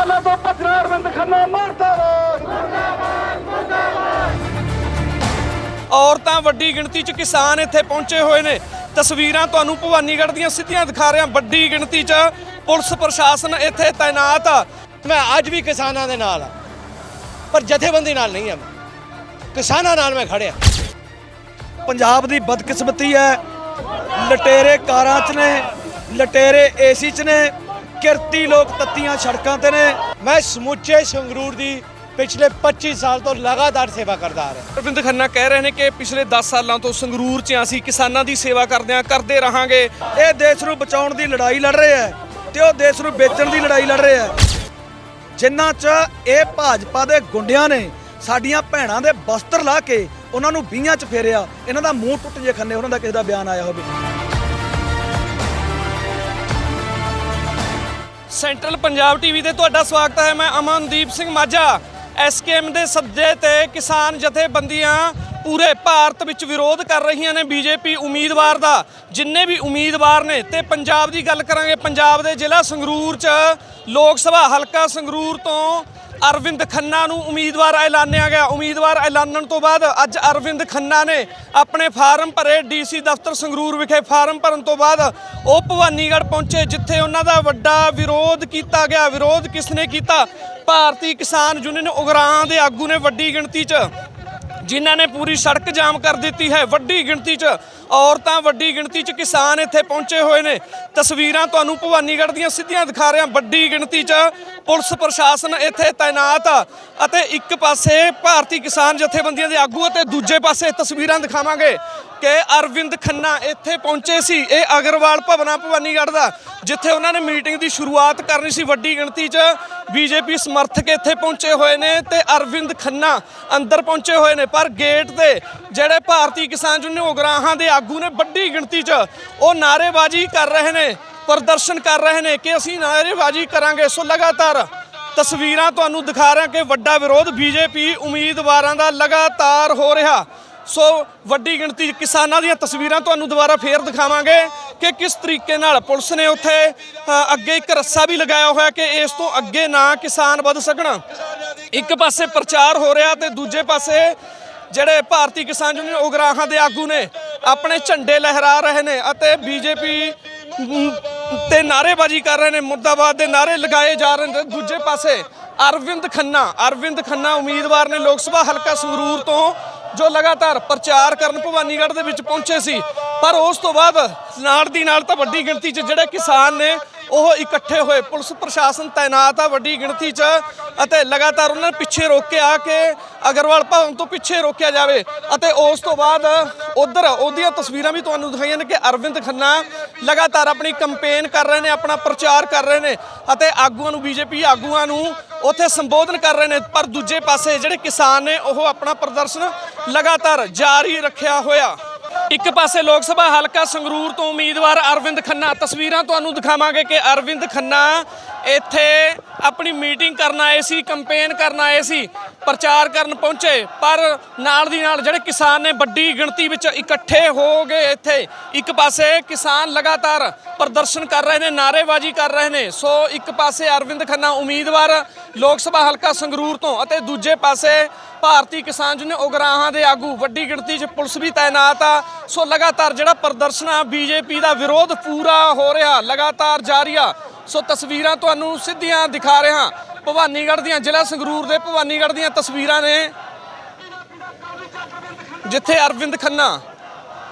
ਸਵਾਲਾਂ ਤੋਂ ਭੱਜਣਾ ਅਰਵਿੰਦ ਖੰਨਾ, ਮਰਦਾਬਾਦ। ਔਰਤਾਂ ਵੱਡੀ ਗਿਣਤੀ 'ਚ ਕਿਸਾਨ ਇੱਥੇ ਪਹੁੰਚੇ ਹੋਏ ਨੇ। ਤਸਵੀਰਾਂ ਤੁਹਾਨੂੰ ਭਵਾਨੀਗੜ੍ਹ ਦੀਆਂ ਸਿੱਧੀਆਂ ਦਿਖਾ ਰਿਹਾ। ਵੱਡੀ ਗਿਣਤੀ 'ਚ ਪੁਲਿਸ ਪ੍ਰਸ਼ਾਸਨ ਇੱਥੇ ਤਾਇਨਾਤ ਆ। ਮੈਂ ਅੱਜ ਵੀ ਕਿਸਾਨਾਂ ਦੇ ਨਾਲ ਆ। ਪਰ ਜਥੇਬੰਦੀ ਨਾਲ ਨਹੀਂ ਆ ਮੈਂ। ਕਿਸਾਨਾਂ ਨਾਲ ਮੈਂ ਖੜਿਆ ਪੰਜਾਬ ਦੀ ਬਦਕਿਸਮਤੀ ਹੈ। ਲਟੇਰੇ ਕਾਰਾਂ 'ਚ ਨੇ, ਲਟੇਰੇ ਏਸੀ 'ਚ ਨੇ। ਕਿਰਤੀ ਲੋਕ ਤੱਤੀਆਂ ਸੜਕਾਂ ਤੇ ਨੇ। ਮੈਂ ਸਮੁੱਚੇ ਸੰਗਰੂਰ ਦੀ ਪਿਛਲੇ 25 ਸਾਲ ਤੋਂ ਲਗਾਤਾਰ ਸੇਵਾ ਕਰਦਾ ਆ ਰਿਹਾ। ਅਰਵਿੰਦ ਖੰਨਾ ਕਹਿ ਰਹੇ ਨੇ ਕਿ ਪਿਛਲੇ 10 ਸਾਲਾਂ ਤੋਂ ਸੰਗਰੂਰ 'ਚ ਅਸੀਂ ਕਿਸਾਨਾਂ ਦੀ ਸੇਵਾ ਕਰਦੇ ਹਾਂ, ਕਰਦੇ ਰਹਾਂਗੇ। ਇਹ ਦੇਸ਼ ਨੂੰ ਬਚਾਉਣ ਦੀ ਲੜਾਈ ਲੜ ਰਹੇ ਹੈ ਤੇ ਉਹ ਦੇਸ਼ ਨੂੰ ਵੇਚਣ ਦੀ ਲੜਾਈ ਲੜ ਰਹੇ ਹੈ। ਜਿਨ੍ਹਾਂ 'ਚ ਇਹ ਭਾਜਪਾ ਦੇ ਗੁੰਡਿਆਂ ਨੇ ਸਾਡੀਆਂ ਭੈਣਾਂ ਦੇ ਬਸਤਰ ਲਾ ਕੇ ਉਹਨਾਂ ਨੂੰ ਬੀਹਾਂ 'ਚ ਫੇਰਿਆ। ਇਹਨਾਂ ਦਾ ਮੂੰਹ ਟੁੱਟ ਜੇ ਖੰਨੇ, ਉਹਨਾਂ ਦਾ ਕਿਸੇ ਦਾ ਬਿਆਨ ਆਇਆ ਹੋਵੇ। ਸੈਂਟਰਲ ਪੰਜਾਬ ਟੀਵੀ ਤੇ ਤੁਹਾਡਾ ਸਵਾਗਤ ਹੈ। ਮੈਂ ਅਮਨਦੀਪ ਸਿੰਘ ਮਾਝਾ ਐਸਕੇਐਮ ਦੇ ਸੱਦੇ ਤੇ ਕਿਸਾਨ ਜਥੇਬੰਦੀਆਂ ਪੂਰੇ ਭਾਰਤ ਵਿੱਚ ਵਿਰੋਧ ਕਰ ਰਹੀਆਂ ਨੇ ਬੀਜੇਪੀ ਉਮੀਦਵਾਰ ਦਾ। ਜਿੰਨੇ ਵੀ ਉਮੀਦਵਾਰ ਨੇ ਤੇ ਪੰਜਾਬ ਦੀ ਗੱਲ ਕਰਾਂਗੇ, ਪੰਜਾਬ ਦੇ ਜ਼ਿਲ੍ਹਾ ਸੰਗਰੂਰ 'ਚ ਲੋਕ ਸਭਾ ਹਲਕਾ ਸੰਗਰੂਰ ਤੋਂ ਅਰਵਿੰਦ ਖੰਨਾ ਨੂੰ ਉਮੀਦਵਾਰ ਐਲਾਨਿਆ ਗਿਆ। ਉਮੀਦਵਾਰ ਐਲਾਨਣ ਤੋਂ ਬਾਅਦ ਅੱਜ ਅਰਵਿੰਦ ਖੰਨਾ ਨੇ ਆਪਣੇ ਫਾਰਮ ਭਰੇ ਡੀਸੀ ਦਫ਼ਤਰ ਸੰਗਰੂਰ ਵਿਖੇ ਫਾਰਮ ਭਰਨ ਤੋਂ ਬਾਅਦ ਉਹ ਭਵਾਨੀਗੜ੍ਹ ਪਹੁੰਚੇ, ਜਿੱਥੇ ਉਹਨਾਂ ਦਾ ਵੱਡਾ ਵਿਰੋਧ ਕੀਤਾ ਗਿਆ। ਵਿਰੋਧ ਕਿਸ ਨੇ ਕੀਤਾ? ਭਾਰਤੀ ਕਿਸਾਨ ਯੂਨੀਅਨ ਉਗਰਾਹਾਂ ਦੇ ਆਗੂ ਨੇ ਵੱਡੀ ਗਿਣਤੀ 'ਚ। ਜਿਨ੍ਹਾਂ ਨੇ ਪੂਰੀ ਸੜਕ ਜਾਮ ਕਰ ਦਿੱਤੀ ਹੈ ਵੱਡੀ ਗਿਣਤੀ 'ਚ ਔਰਤਾਂ, ਵੱਡੀ ਗਿਣਤੀ 'ਚ ਕਿਸਾਨ ਇੱਥੇ ਪਹੁੰਚੇ ਹੋਏ ਨੇ। ਤਸਵੀਰਾਂ ਤੁਹਾਨੂੰ ਭਵਾਨੀਗੜ੍ਹ ਦੀਆਂ ਸਿੱਧੀਆਂ ਦਿਖਾ ਰਿਹਾ। ਵੱਡੀ ਗਿਣਤੀ 'ਚ ਪੁਲਿਸ ਪ੍ਰਸ਼ਾਸਨ ਇੱਥੇ ਤਾਇਨਾਤ ਅਤੇ ਇੱਕ ਪਾਸੇ ਭਾਰਤੀ ਕਿਸਾਨ ਜਥੇਬੰਦੀਆਂ ਦੇ ਆਗੂ ਅਤੇ ਦੂਜੇ ਪਾਸੇ ਤਸਵੀਰਾਂ ਦਿਖਾਵਾਂਗੇ। ਕਿ ਅਰਵਿੰਦ ਖੰਨਾ ਇੱਥੇ ਪਹੁੰਚੇ ਸੀ। ਇਹ ਅਗਰਵਾਲ ਭਵਨਾ ਭਵਾਨੀਗੜ੍ਹ ਦਾ, ਜਿੱਥੇ ਉਹਨਾਂ ਨੇ ਮੀਟਿੰਗ ਦੀ ਸ਼ੁਰੂਆਤ ਕਰਨੀ ਸੀ ਵੱਡੀ ਗਿਣਤੀ 'ਚ। ਬੀਜੇਪੀ ਸਮਰਥਕ ਇੱਥੇ ਪਹੁੰਚੇ ਹੋਏ ਨੇ ਤੇ ਅਰਵਿੰਦ ਖੰਨਾ ਅੰਦਰ ਪਹੁੰਚੇ ਹੋਏ ਨੇ। ਪਰ ਗੇਟ ਤੇ ਜਿਹੜੇ ਭਾਰਤੀ ਕਿਸਾਨ ਯੂਨੀਅਨ ਉਗਰਾਹਾਂ ਦੇ ਆਗੂ ਨੇ ਵੱਡੀ ਗਿਣਤੀ 'ਚ, ਉਹ ਨਾਅਰੇਬਾਜ਼ੀ ਕਰ ਰਹੇ ਨੇ, ਪ੍ਰਦਰਸ਼ਨ ਕਰ ਰਹੇ ਨੇ ਕਿ ਅਸੀਂ ਨਾਅਰੇਬਾਜ਼ੀ ਕਰਾਂਗੇ। ਸੋ ਲਗਾਤਾਰ ਤਸਵੀਰਾਂ ਤੁਹਾਨੂੰ ਦਿਖਾ ਰਿਹਾ ਕਿ ਵੱਡਾ ਵਿਰੋਧ ਬੀਜੇਪੀ ਉਮੀਦਵਾਰਾਂ ਦਾ ਲਗਾਤਾਰ ਹੋ ਰਿਹਾ। ਸੋ ਵੱਡੀ ਗਿਣਤੀ ਕਿਸਾਨਾਂ ਦੀਆਂ ਤਸਵੀਰਾਂ ਤੁਹਾਨੂੰ ਦੁਬਾਰਾ ਫੇਰ ਦਿਖਾਵਾਂਗੇ ਕਿ ਕਿਸ ਤਰੀਕੇ ਨਾਲ ਪੁਲਿਸ ਨੇ ਉੱਥੇ ਅੱਗੇ ਇੱਕ ਰੱਸਾ ਵੀ ਲਗਾਇਆ ਹੋਇਆ ਕਿ ਇਸ ਤੋਂ ਅੱਗੇ ਨਾ ਕਿਸਾਨ ਵੱਧ ਸਕਣ। ਇੱਕ ਪਾਸੇ ਪ੍ਰਚਾਰ ਹੋ ਰਿਹਾ ਤੇ ਦੂਜੇ ਪਾਸੇ ਜਿਹੜੇ ਭਾਰਤੀ ਕਿਸਾਨ ਯੂਨੀਅਨ ਉਗਰਾਹਾਂ ਦੇ ਆਗੂ ਨੇ, ਆਪਣੇ ਝੰਡੇ ਲਹਿਰਾ ਰਹੇ ਨੇ ਅਤੇ ਬੀਜੇਪੀ ਤੇ ਨਾਅਰੇਬਾਜ਼ੀ ਕਰ ਰਹੇ ਨੇ, ਮੁਰਦਾਬਾਦ ਦੇ ਨਾਅਰੇ ਲਗਾਏ ਜਾ ਰਹੇ ਨੇ। ਦੂਜੇ ਪਾਸੇ ਅਰਵਿੰਦ ਖੰਨਾ ਅਰਵਿੰਦ ਖੰਨਾ ਉਮੀਦਵਾਰ ਨੇ ਲੋਕ ਸਭਾ ਹਲਕਾ ਸੰਗਰੂਰ ਤੋਂ ਜੋ ਲਗਾਤਾਰ ਪ੍ਰਚਾਰ ਕਰਨ ਭਵਾਨੀਗੜ੍ਹ ਦੇ ਵਿੱਚ ਪਹੁੰਚੇ ਸੀ। ਪਰ ਉਸ ਤੋਂ ਬਾਅਦ ਨਾਲ ਦੀ ਨਾਲ ਤਾਂ ਵੱਡੀ ਗਿਣਤੀ 'ਚ ਜਿਹੜੇ ਕਿਸਾਨ ਨੇ ਉਹ ਇਕੱਠੇ ਹੋਏ। ਪੁਲਿਸ ਪ੍ਰਸ਼ਾਸਨ ਤਾਇਨਾਤ ਆ ਵੱਡੀ ਗਿਣਤੀ 'ਚ ਅਤੇ ਲਗਾਤਾਰ ਉਹਨਾਂ ਨੇ ਪਿੱਛੇ ਰੋਕਿਆ ਕਿ ਅਗਰਵਾਲ ਭਵਨ ਤੋਂ ਪਿੱਛੇ ਰੋਕਿਆ ਜਾਵੇ। ਅਤੇ ਉਸ ਤੋਂ ਬਾਅਦ ਉਧਰ ਉਹਦੀਆਂ ਤਸਵੀਰਾਂ ਵੀ ਤੁਹਾਨੂੰ ਦਿਖਾਈਆਂ ਨੇ ਕਿ ਅਰਵਿੰਦ ਖੰਨਾ ਲਗਾਤਾਰ ਆਪਣੀ ਕੰਪੇਨ ਕਰ ਰਹੇ ਨੇ, ਆਪਣਾ ਪ੍ਰਚਾਰ ਕਰ ਰਹੇ ਨੇ ਅਤੇ ਆਗੂਆਂ ਨੂੰ, ਬੀਜੇਪੀ ਆਗੂਆਂ ਨੂੰ ਉੱਥੇ ਸੰਬੋਧਨ ਕਰ ਰਹੇ ਨੇ। ਪਰ ਦੂਜੇ ਪਾਸੇ ਜਿਹੜੇ ਕਿਸਾਨ ਨੇ, ਉਹ ਆਪਣਾ ਪ੍ਰਦਰਸ਼ਨ ਲਗਾਤਾਰ ਜਾਰੀ ਰੱਖਿਆ ਹੋਇਆ। ਇੱਕ ਪਾਸੇ ਲੋਕ ਸਭਾ ਹਲਕਾ ਸੰਗਰੂਰ ਤੋਂ ਉਮੀਦਵਾਰ ਅਰਵਿੰਦ ਖੰਨਾ। ਤਸਵੀਰਾਂ ਤੁਹਾਨੂੰ ਦਿਖਾਵਾਂਗੇ ਕਿ ਅਰਵਿੰਦ ਖੰਨਾ ਇੱਥੇ ਆਪਣੀ ਮੀਟਿੰਗ ਕਰਨ ਆਏ ਸੀ ਕੰਪੇਨ ਕਰਨ ਆਏ ਸੀ, ਪ੍ਰਚਾਰ ਕਰਨ ਪਹੁੰਚੇ। ਪਰ ਨਾਲ ਦੀ ਨਾਲ ਜਿਹੜੇ ਕਿਸਾਨ ਨੇ ਵੱਡੀ ਗਿਣਤੀ ਵਿੱਚ ਇਕੱਠੇ ਹੋ ਗਏ ਇੱਥੇ। ਇੱਕ ਪਾਸੇ ਕਿਸਾਨ ਲਗਾਤਾਰ ਪ੍ਰਦਰਸ਼ਨ ਕਰ ਰਹੇ ਨੇ, ਨਾਅਰੇਬਾਜ਼ੀ ਕਰ ਰਹੇ ਨੇ। ਸੋ ਇੱਕ ਪਾਸੇ ਅਰਵਿੰਦ ਖੰਨਾ ਉਮੀਦਵਾਰ ਲੋਕ ਸਭਾ ਹਲਕਾ ਸੰਗਰੂਰ ਤੋਂ ਅਤੇ ਦੂਜੇ ਪਾਸੇ ਭਾਰਤੀ ਕਿਸਾਨ ਯੂਨੀਅਨ ਉਗਰਾਹਾਂ ਦੇ ਆਗੂ ਵੱਡੀ ਗਿਣਤੀ 'ਚ ਪੁਲਿਸ ਵੀ ਤਾਇਨਾਤ ਆ। ਸੋ ਲਗਾਤਾਰ ਜਿਹੜਾ ਪ੍ਰਦਰਸ਼ਨ ਆ ਬੀਜੇਪੀ ਦਾ ਵਿਰੋਧ ਪੂਰਾ ਹੋ ਰਿਹਾ ਲਗਾਤਾਰ ਜਾਰੀ ਆ। ਸੋ ਤਸਵੀਰਾਂ ਤੁਹਾਨੂੰ ਸਿੱਧੀਆਂ ਦਿਖਾ ਰਿਹਾ। ਭਵਾਨੀਗੜ੍ਹ ਦੀਆਂ ਜ਼ਿਲ੍ਹਾ ਸੰਗਰੂਰ ਦੇ ਭਵਾਨੀਗੜ੍ਹ ਦੀਆਂ ਤਸਵੀਰਾਂ ਨੇ। ਜਿੱਥੇ ਅਰਵਿੰਦ ਖੰਨਾ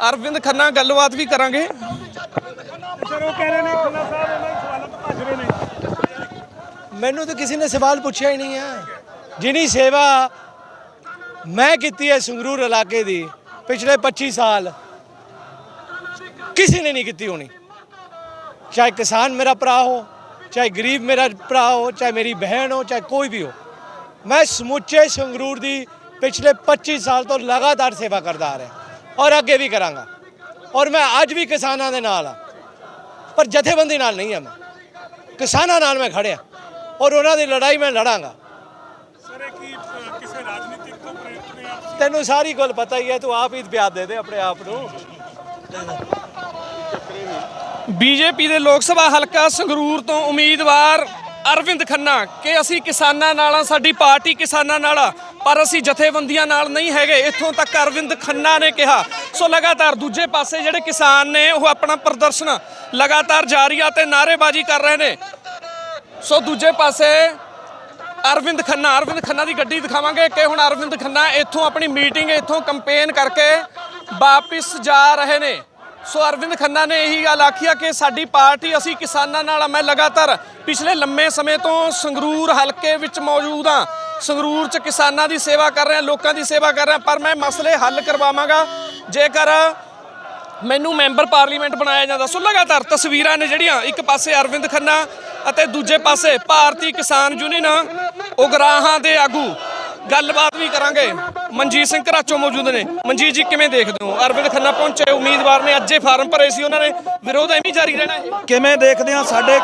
ਅਰਵਿੰਦ ਖੰਨਾ ਗੱਲਬਾਤ ਵੀ ਕਰਾਂਗੇ। ਮੈਨੂੰ ਤਾਂ ਕਿਸੇ ਨੇ ਸਵਾਲ ਪੁੱਛਿਆ ਹੀ ਨਹੀਂ ਹੈ ਜਿਨੀ ਸੇਵਾ ਮੈਂ ਕੀਤੀ ਹੈ ਸੰਗਰੂਰ ਇਲਾਕੇ ਦੀ ਪਿਛਲੇ 25 ਸਾਲ। ਕਿਸੇ ਨੇ ਨਹੀਂ ਕੀਤੀ ਹੋਣੀ। ਚਾਹੇ ਕਿਸਾਨ ਮੇਰਾ ਭਰਾ ਹੋ, ਚਾਹੇ ਗਰੀਬ ਮੇਰਾ ਭਰਾ ਹੋ, ਚਾਹੇ ਮੇਰੀ ਬਹਿਣ ਹੋ, ਚਾਹੇ ਕੋਈ ਵੀ ਹੋ। ਮੈਂ ਸਮੁੱਚੇ ਸੰਗਰੂਰ ਦੀ ਪਿਛਲੇ 25 ਸਾਲ ਤੋਂ ਲਗਾਤਾਰ ਸੇਵਾ ਕਰਦਾ ਆ ਰਿਹਾ। ਔਰ ਅੱਗੇ ਵੀ ਕਰਾਂਗਾ। ਔਰ ਮੈਂ ਅੱਜ ਵੀ ਕਿਸਾਨਾਂ ਦੇ ਨਾਲ ਆ। ਪਰ ਜਥੇਬੰਦੀ ਨਾਲ ਨਹੀਂ ਆ ਮੈਂ। ਕਿਸਾਨਾਂ ਨਾਲ ਮੈਂ ਖੜਿਆ। ਔਰ ਉਹਨਾਂ ਦੀ ਲੜਾਈ ਮੈਂ ਲੜਾਂਗਾ। ਤੈਨੂੰ ਸਾਰੀ ਗੱਲ ਪਤਾ ਹੀ ਹੈ, ਤੂੰ ਆਪ ਹੀ ਬਿਆਨ ਦੇ ਦੇ ਆਪਣੇ ਆਪ ਨੂੰ। ਬੀਜੇਪੀ ਦੇ ਲੋਕ ਸਭਾ ਹਲਕਾ ਸੰਗਰੂਰ ਤੋਂ ਉਮੀਦਵਾਰ ਅਰਵਿੰਦ ਖੰਨਾ ਕਿ ਅਸੀਂ ਕਿਸਾਨਾਂ ਨਾਲ ਆ ਸਾਡੀ ਪਾਰਟੀ ਕਿਸਾਨਾਂ ਨਾਲ ਆ ਪਰ ਅਸੀਂ ਜਥੇਬੰਦੀਆਂ ਨਾਲ ਨਹੀਂ ਹੈਗੇ। ਇੱਥੋਂ ਤੱਕ ਅਰਵਿੰਦ ਖੰਨਾ ਨੇ ਕਿਹਾ। ਸੋ ਲਗਾਤਾਰ ਦੂਜੇ ਪਾਸੇ ਜਿਹੜੇ ਕਿਸਾਨ ਨੇ, ਉਹ ਆਪਣਾ ਪ੍ਰਦਰਸ਼ਨ ਲਗਾਤਾਰ ਜਾਰੀ ਆ ਤੇ ਨਾਅਰੇਬਾਜ਼ੀ ਕਰ ਰਹੇ ਨੇ। ਸੋ ਦੂਜੇ ਪਾਸੇ ਅਰਵਿੰਦ ਖੰਨਾ ਅਰਵਿੰਦ ਖੰਨਾ ਦੀ ਗੱਡੀ ਦਿਖਾਵਾਂਗੇ ਕਿ ਹੁਣ ਅਰਵਿੰਦ ਖੰਨਾ ਇੱਥੋਂ ਆਪਣੀ ਮੀਟਿੰਗ ਇੱਥੋਂ ਕੰਪੇਨ ਕਰਕੇ ਵਾਪਿਸ ਜਾ ਰਹੇ ਨੇ। ਸੋ ਅਰਵਿੰਦ ਖੰਨਾ ਨੇ ਇਹੀ ਗੱਲ ਆਖੀ ਆ ਕਿ ਸਾਡੀ ਪਾਰਟੀ, ਅਸੀਂ ਕਿਸਾਨਾਂ ਨਾਲ ਮੈਂ ਲਗਾਤਾਰ ਪਿਛਲੇ ਲੰਮੇ ਸਮੇਂ ਤੋਂ ਸੰਗਰੂਰ ਹਲਕੇ ਵਿੱਚ ਮੌਜੂਦ ਆ। ਸੰਗਰੂਰ 'ਚ ਕਿਸਾਨਾਂ ਦੀ ਸੇਵਾ ਕਰ ਰਿਹਾ, ਲੋਕਾਂ ਦੀ ਸੇਵਾ ਕਰ ਰਿਹਾ, ਪਰ ਮੈਂ ਮਸਲੇ ਹੱਲ ਕਰਵਾਵਾਂਗਾ। ਜੇਕਰ ਮੈਨੂੰ ਮੈਂਬਰ ਪਾਰਲੀਮੈਂਟ ਬਣਾਇਆ ਜਾਂਦਾ। ਸੋ ਲਗਾਤਾਰ ਤਸਵੀਰਾਂ ਨੇ ਜਿਹੜੀਆਂ ਇੱਕ ਪਾਸੇ ਅਰਵਿੰਦ ਖੰਨਾ ਅਤੇ ਦੂਜੇ ਪਾਸੇ ਭਾਰਤੀ ਕਿਸਾਨ ਯੂਨੀਅਨ ਉਗਰਾਹਾਂ ਦੇ ਆਗੂ। ਗੱਲਬਾਤ ਵੀ ਕਰਾਂਗੇ। ਮਨਜੀਤ ਸਿੰਘ ਘਰਾਚੋਂ ਮੌਜੂਦ ਨੇ। ਮਨਜੀਤ ਜੀ, ਕਿਵੇਂ ਦੇਖਦੇ ਹੋ? ਅਰਵਿੰਦ ਖੰਨਾ ਪਹੁੰਚੇ, ਉਮੀਦਵਾਰ ਨੇ ਅੱਜੇ ਫਾਰਮ ਭਰੇ ਸੀ ਉਹਨਾਂ ਨੇ। ਵਿਰੋਧ ਐਵੇਂ ਜਾਰੀ ਰਹਿਣਾ ਕਿਵੇਂ ਦੇਖਦੇ ਆ ਸਾਡੇ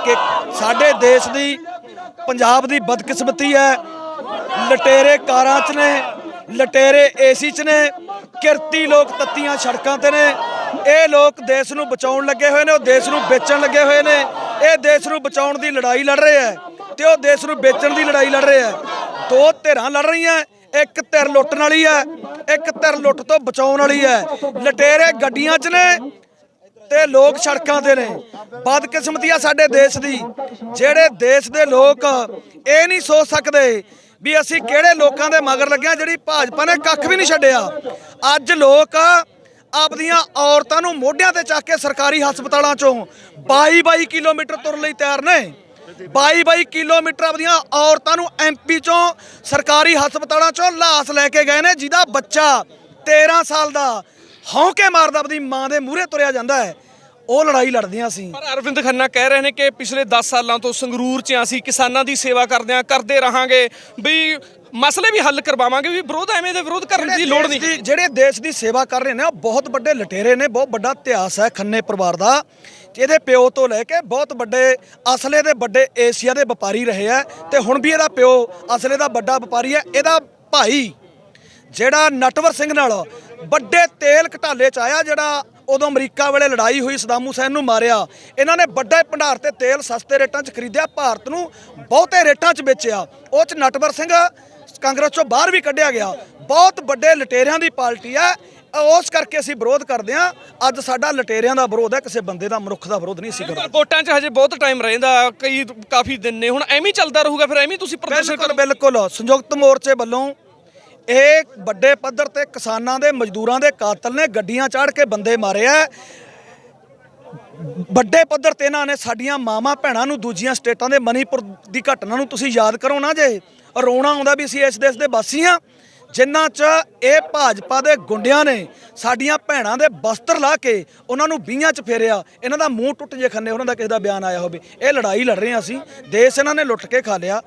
ਸਾਡੇ ਦੇਸ਼ ਦੀ, ਪੰਜਾਬ ਦੀ ਬਦਕਿਸਮਤੀ ਹੈ। ਲਟੇਰੇ ਕਾਰਾਂ 'ਚ ਨੇ, ਲਟੇਰੇ ਏਸੀ 'ਚ ਨੇ, ਕਿਰਤੀ ਲੋਕ ਤੱਤੀਆਂ ਸੜਕਾਂ ਤੇ ਨੇ। ਇਹ ਲੋਕ ਦੇਸ਼ ਨੂੰ ਬਚਾਉਣ ਲੱਗੇ ਹੋਏ ਨੇ, ਉਹ ਦੇਸ਼ ਨੂੰ ਵੇਚਣ ਲੱਗੇ ਹੋਏ ਨੇ। ਇਹ ਦੇਸ਼ ਨੂੰ ਬਚਾਉਣ ਦੀ ਲੜਾਈ ਲੜ ਰਹੇ ਹੈ ਤੇ ਉਹ ਦੇਸ਼ ਨੂੰ ਵੇਚਣ ਦੀ ਲੜਾਈ ਲੜ ਰਹੇ ਹੈ। ਦੋ ਧਿਰਾਂ ਲੜ ਰਹੀਆਂ, ਇੱਕ ਧਿਰ ਲੁੱਟਣ ਵਾਲੀ ਹੈ, ਇੱਕ ਧਿਰ ਲੁੱਟ ਤੋਂ ਬਚਾਉਣ ਵਾਲੀ ਹੈ। ਲਟੇਰੇ ਗੱਡੀਆਂ 'ਚ ਨੇ ਤੇ ਲੋਕ ਸੜਕਾਂ ਤੇ ਨੇ। ਬਦਕਿਸਮਤੀ ਆ ਸਾਡੇ ਦੇਸ਼ ਦੀ। ਜਿਹੜੇ ਦੇਸ਼ ਦੇ ਲੋਕ ਇਹ ਨਹੀਂ ਸੋਚ ਸਕਦੇ ਵੀ ਅਸੀਂ ਕਿਹੜੇ ਲੋਕਾਂ ਦੇ ਮਗਰ ਲੱਗਿਆ ਜਿਹੜੀ ਭਾਜਪਾ ਨੇ ਕੱਖ ਵੀ ਨਹੀਂ ਛੱਡਿਆ। ਅੱਜ ਲੋਕ ਆਪਦੀਆਂ ਔਰਤਾਂ ਨੂੰ ਮੋਢਿਆਂ ਤੇ ਚੱਕ ਕੇ ਸਰਕਾਰੀ ਹਸਪਤਾਲਾਂ ਚੋਂ 22-22 ਕਿਲੋਮੀਟਰ ਤੁਰਨ ਲਈ ਤਿਆਰ ਨੇ। 22-22 ਕਿਲੋਮੀਟਰ ਆਪਦੀਆਂ ਔਰਤਾਂ ਨੂੰ ਐਮਪੀ ਚੋਂ ਸਰਕਾਰੀ ਹਸਪਤਾਲਾਂ ਚੋਂ ਲਾਸ ਲੈ ਕੇ ਗਏ ਨੇ, ਜਿਹਦਾ ਬੱਚਾ 13 ਸਾਲ ਦਾ ਹੌਂਕੇ ਮਾਰਦਾ ਆਪਣੀ ਮਾਂ ਦੇ ਮੂਹਰੇ ਤੁਰਿਆ ਜਾਂਦਾ ਹੈ। ਉਹ ਲੜਾਈ ਲੜਦੀਆਂ ਸੀ। ਪਰ ਅਰਵਿੰਦ ਖੰਨਾ ਕਹਿ ਰਹੇ ਨੇ ਕਿ ਪਿਛਲੇ 10 ਸਾਲਾਂ ਤੋਂ ਸੰਗਰੂਰ 'ਚ ਅਸੀਂ ਕਿਸਾਨਾਂ ਦੀ ਸੇਵਾ ਕਰਦੇ ਆਂ, ਕਰਦੇ ਰਹਾਂਗੇ ਵੀ ਮਸਲੇ ਵੀ ਹੱਲ ਕਰਵਾਵਾਂਗੇ ਵੀ ਵਿਰੋਧ ਐਵੇਂ ਦੇ ਵਿਰੋਧ ਕਰਨ ਦੀ ਲੋੜ ਨਹੀਂ। ਜਿਹੜੇ ਦੇਸ਼ ਦੀ ਸੇਵਾ ਕਰ ਰਹੇ ਨੇ ਉਹ ਬਹੁਤ ਵੱਡੇ ਲਟੇਰੇ ਨੇ ਬਹੁਤ ਵੱਡਾ ਇਤਿਹਾਸ ਹੈ ਖੰਨੇ ਪਰਿਵਾਰ ਦਾ। ਇਹਦੇ ਪਿਓ ਤੋਂ ਲੈ ਕੇ ਬਹੁਤ ਵੱਡੇ ਅਸਲੇ ਦੇ ਵੱਡੇ ਏਸ਼ੀਆ ਦੇ ਵਪਾਰੀ ਰਹੇ ਆ ਤੇ ਹੁਣ ਵੀ ਇਹਦਾ ਪਿਓ ਅਸਲੇ ਦਾ ਵੱਡਾ ਵਪਾਰੀ ਹੈ। ਇਹਦਾ ਭਾਈ ਜਿਹੜਾ ਨਟਵਰ ਸਿੰਘ ਨਾਲ ਵੱਡੇ ਤੇਲ ਘਟਾਲੇ ਚ ਆਇਆ ਜਿਹੜਾ ਉਦੋਂ ਅਮਰੀਕਾ ਵੇਲੇ ਲੜਾਈ ਹੋਈ ਸਦਾਮ ਹੁਸੈਨ ਨੂੰ ਮਾਰਿਆ। ਇਹਨਾਂ ਨੇ ਵੱਡੇ ਭੰਡਾਰ ਤੇ ਤੇਲ ਸਸਤੇ ਰੇਟਾਂ 'ਚ ਖਰੀਦਿਆ ਭਾਰਤ ਨੂੰ ਬਹੁਤੇ ਰੇਟਾਂ 'ਚ ਵੇਚਿਆ। ਉਹ 'ਚ ਨਟਵਰ ਸਿੰਘ ਕਾਂਗਰਸ 'ਚੋਂ ਬਾਹਰ ਵੀ ਕੱਢਿਆ ਗਿਆ। ਬਹੁਤ ਵੱਡੇ ਲਟੇਰਿਆਂ ਦੀ ਪਾਰਟੀ ਹੈ। ਉਸ ਕਰਕੇ ਅਸੀਂ ਵਿਰੋਧ ਕਰਦੇ ਹਾਂ। ਅੱਜ ਸਾਡਾ ਲਟੇਰਿਆਂ ਦਾ ਵਿਰੋਧ ਹੈ। ਕਿਸੇ ਬੰਦੇ ਦਾ ਮਨੁੱਖ ਦਾ ਵਿਰੋਧ ਨਹੀਂ ਅਸੀਂ ਕਰਦੇ। ਵੋਟਾਂ 'ਚ ਹਜੇ ਬਹੁਤ ਟਾਈਮ ਰਹਿੰਦਾ। ਕਈ ਕਾਫੀ ਦਿਨ ਨੇ। ਹੁਣ ਐਵੇਂ ਚੱਲਦਾ ਰਹੂਗਾ। ਫਿਰ ਐਵੇਂ ਤੁਸੀਂ ਪ੍ਰਦਰਸ਼ਨ ਕਰੋ ਬਿਲਕੁਲ। ਸੰਯੁਕਤ ਮੋਰਚੇ ਵੱਲੋਂ ਇਹ ਵੱਡੇ ਪੱਧਰ ਤੇ ਕਿਸਾਨਾਂ ਦੇ ਮਜ਼ਦੂਰਾਂ ਦੇ ਕਾਤਲ ਨੇ ਗੱਡੀਆਂ ਚਾੜ ਕੇ ਬੰਦੇ ਮਾਰੇ ਆ ਵੱਡੇ ਪੱਧਰ ਤੇ ਇਹਨਾਂ ਨੇ ਸਾਡੀਆਂ ਮਾਵਾਂ ਭੈਣਾਂ ਨੂੰ ਦੂਜੀਆਂ ਸਟੇਟਾਂ ਦੇ ਮਨੀਪੁਰ ਦੀ ਘਟਨਾ ਨੂੰ ਤੁਸੀਂ ਯਾਦ ਕਰੋ ਨਾ ਜੇ। ਰੋਣਾ ਆਉਂਦਾ ਵੀ ਅਸੀਂ ਇਸ ਦੇਸ਼ ਦੇ ਵਾਸੀ ਹਾਂ ਜਿਨ੍ਹਾਂ 'ਚ ਇਹ ਭਾਜਪਾ ਦੇ ਗੁੰਡਿਆਂ ਨੇ ਸਾਡੀਆਂ ਭੈਣਾਂ ਦੇ ਬਸਤਰ ਲਾ ਕੇ ਉਹਨਾਂ ਨੂੰ ਬੀਹਾਂ 'ਚ ਫੇਰਿਆ। ਇਹਨਾਂ ਦਾ ਮੂੰਹ ਟੁੱਟ ਜੇ ਖੰਨੇ, ਉਹਨਾਂ ਦਾ ਕਿਸੇ ਦਾ ਬਿਆਨ ਆਇਆ ਹੋਵੇ। ਇਹ ਲੜਾਈ ਲੜ ਰਹੇ ਹਾਂ ਅਸੀਂ। ਦੇਸ਼ ਇਹਨਾਂ ਨੇ ਲੁੱਟ ਕੇ ਖਾ ਲਿਆ।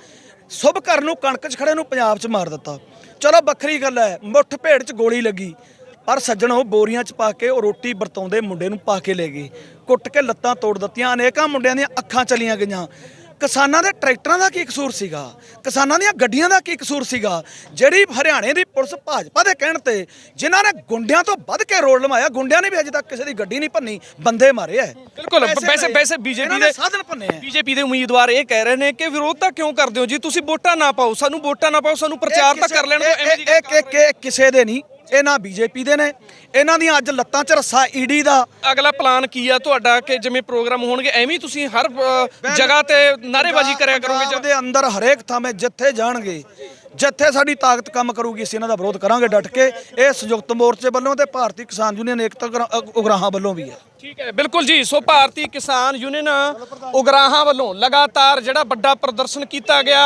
ਸੁਭ ਘਰ ਨੂੰ, ਕਣਕ 'ਚ ਖੜੇ ਨੂੰ ਪੰਜਾਬ 'ਚ ਮਾਰ ਦਿੱਤਾ। ਚਲੋ ਵੱਖਰੀ ਗੱਲ ਹੈ, ਮੁੱਠ ਭੇੜ 'ਚ ਗੋਲੀ ਲੱਗੀ। ਪਰ ਸੱਜਣੋ ਬੋਰੀਆਂ 'ਚ ਪਾ ਕੇ ਉਹ ਰੋਟੀ ਵਰਤਾਉਂਦੇ ਮੁੰਡੇ ਨੂੰ ਪਾ ਕੇ ਲੈ ਗਏ। ਕੁੱਟ ਕੇ ਲੱਤਾਂ ਤੋੜ ਦਿੱਤੀਆਂ ਅਨੇਕਾਂ ਮੁੰਡਿਆਂ ਦੀਆਂ ਅੱਖਾਂ ਚਲੀਆਂ ਗਈਆਂ। ਕਿਸਾਨਾਂ ਦੇ ਟਰੈਕਟਰਾਂ ਦਾ ਕੀ ਕਸੂਰ ਸੀਗਾ? ਕਿਸਾਨਾਂ ਦੀਆਂ ਗੱਡੀਆਂ ਦਾ ਕੀ ਕਸੂਰ ਸੀਗਾ? ਜਿਹੜੀ ਹਰਿਆਣੇ ਦੀ ਪੁਲਿਸ ਭਾਜਪਾ ਦੇ ਕਹਿਣ ਤੇ ਜਿਨ੍ਹਾਂ ਨੇ ਗੁੰਡਿਆਂ ਤੋਂ ਵੱਧ ਕੇ ਰੋਲ ਲਮਾਇਆ ਗੁੰਡਿਆਂ ਨੇ ਵੀ ਅਜੇ ਤੱਕ ਕਿਸੇ ਦੀ ਗੱਡੀ ਨਹੀਂ ਭੰਨੀ ਬੰਦੇ ਮਾਰੇ ਐ ਬਿਲਕੁਲ ਵੈਸੇ। ਵੈਸੇ ਬੀਜੇਪੀ ਦੇ ਸਾਧਨ ਭੰਨੇ ਐ ਬੀਜੇਪੀ ਦੇ ਉਮੀਦਵਾਰ ਇਹ ਕਹਿ ਰਹੇ ਨੇ ਕਿ ਵਿਰੋਧ ਤਾਂ ਕਿਉਂ ਕਰਦੇ ਹੋ? ਜੀ ਤੁਸੀਂ ਵੋਟਾਂ ਨਾ ਪਾਓ ਸਾਨੂੰ ਵੋਟਾਂ ਨਾ ਪਾਓ ਸਾਨੂੰ ਪ੍ਰਚਾਰ ਤਾਂ ਕਰ ਲੈਣ ਦਿਓ ਐਵੇਂ ਦੀ ਇੱਕ ਕਿਸੇ ਦੇ ਨਹੀਂ। ਇਹ ਨਾ ਬੀਜੇਪੀ ਦੇ ਨੇ। ਇਹਨਾਂ ਦੀਆਂ ਅੱਜ ਲੱਤਾਂ 'ਚ ਰੱਸਾ ਈਡੀ ਦਾ। ਅਗਲਾ ਪਲਾਨ ਕੀ ਆ ਤੁਹਾਡਾ ਕਿ ਜਿਵੇਂ ਪ੍ਰੋਗਰਾਮ ਹੋਣਗੇ ਐਵੇਂ ਤੁਸੀਂ ਹਰ ਅ, ਜਗ੍ਹਾ ਤੇ ਨਾਅਰੇਬਾਜ਼ੀ ਕਰਿਆ ਕਰੋਗੇ ਪੰਜਾਬ ਜਾਂ ਦੇ ਅੰਦਰ ਹਰੇਕ ਥਾਵੇਂ ਜਿੱਥੇ ਜਾਣਗੇ ਜਿੱਥੇ ਸਾਡੀ ਤਾਕਤ ਕੰਮ ਕਰੂਗੀ ਅਸੀਂ ਇਹਨਾਂ ਦਾ ਵਿਰੋਧ ਕਰਾਂਗੇ ਡਟ ਕੇ। ਇਹ ਸੰਯੁਕਤ ਮੋਰਚੇ ਵੱਲੋਂ ਤੇ ਭਾਰਤੀ ਕਿਸਾਨ ਯੂਨੀਅਨ ਏਕਤਾ ਅ- ਉਗਰਾਹਾਂ ਵੱਲੋਂ ਵੀ ਹੈ। ਠੀਕ ਹੈ ਬਿਲਕੁਲ ਜੀ। ਸੋ ਭਾਰਤੀ ਕਿਸਾਨ ਯੂਨੀਅਨ ਉਗਰਾਹਾਂ ਵੱਲੋਂ ਲਗਾਤਾਰ ਜਿਹੜਾ ਵੱਡਾ ਪ੍ਰਦਰਸ਼ਨ ਕੀਤਾ ਗਿਆ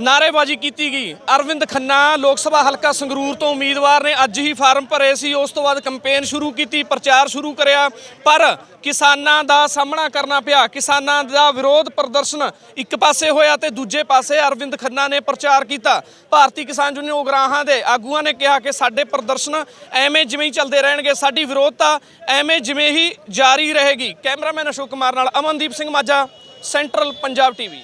ਨਾਅਰੇਬਾਜ਼ੀ ਕੀਤੀ ਗਈ। ਅਰਵਿੰਦ ਖੰਨਾ ਲੋਕ ਸਭਾ ਹਲਕਾ ਸੰਗਰੂਰ ਤੋਂ ਉਮੀਦਵਾਰ ਨੇ ਅੱਜ ਹੀ ਫਾਰਮ ਭਰੇ ਸੀ। ਉਸ ਤੋਂ ਬਾਅਦ ਕੈਂਪੇਨ ਸ਼ੁਰੂ ਕੀਤੀ, ਪ੍ਰਚਾਰ ਸ਼ੁਰੂ ਕਰਿਆ। ਪਰ ਕਿਸਾਨਾਂ ਦਾ ਸਾਹਮਣਾ ਕਰਨਾ ਪਿਆ। ਕਿਸਾਨਾਂ ਦਾ ਵਿਰੋਧ ਪ੍ਰਦਰਸ਼ਨ ਇੱਕ ਪਾਸੇ ਹੋਇਆ ਤੇ ਦੂਜੇ ਪਾਸੇ ਅਰਵਿੰਦ ਖੰਨਾ ਨੇ ਪ੍ਰਚਾਰ ਕੀਤਾ। ਭਾਰਤੀ ਕਿਸਾਨ ਯੂਨੀਅਨ ਉਗਰਾਹਾਂ ਦੇ ਆਗੂਆਂ ਨੇ ਕਿਹਾ ਕਿ ਸਾਡੇ ਪ੍ਰਦਰਸ਼ਨ ਐਵੇਂ ਜਿਵੇਂ ਹੀ ਚੱਲਦੇ ਰਹਿਣਗੇ, ਸਾਡੀ ਵਿਰੋਧਤਾ ਐਵੇਂ ਜਿਵੇਂ ਹੀ ਜਾਰੀ ਰਹੇਗੀ। ਕੈਮਰਾਮੈਨ ਅਸ਼ੋਕ ਕੁਮਾਰ ਨਾਲ ਅਮਨਦੀਪ ਸਿੰਘ ਮਾਝਾ, ਸੈਂਟਰਲ ਪੰਜਾਬ ਟੀਵੀ।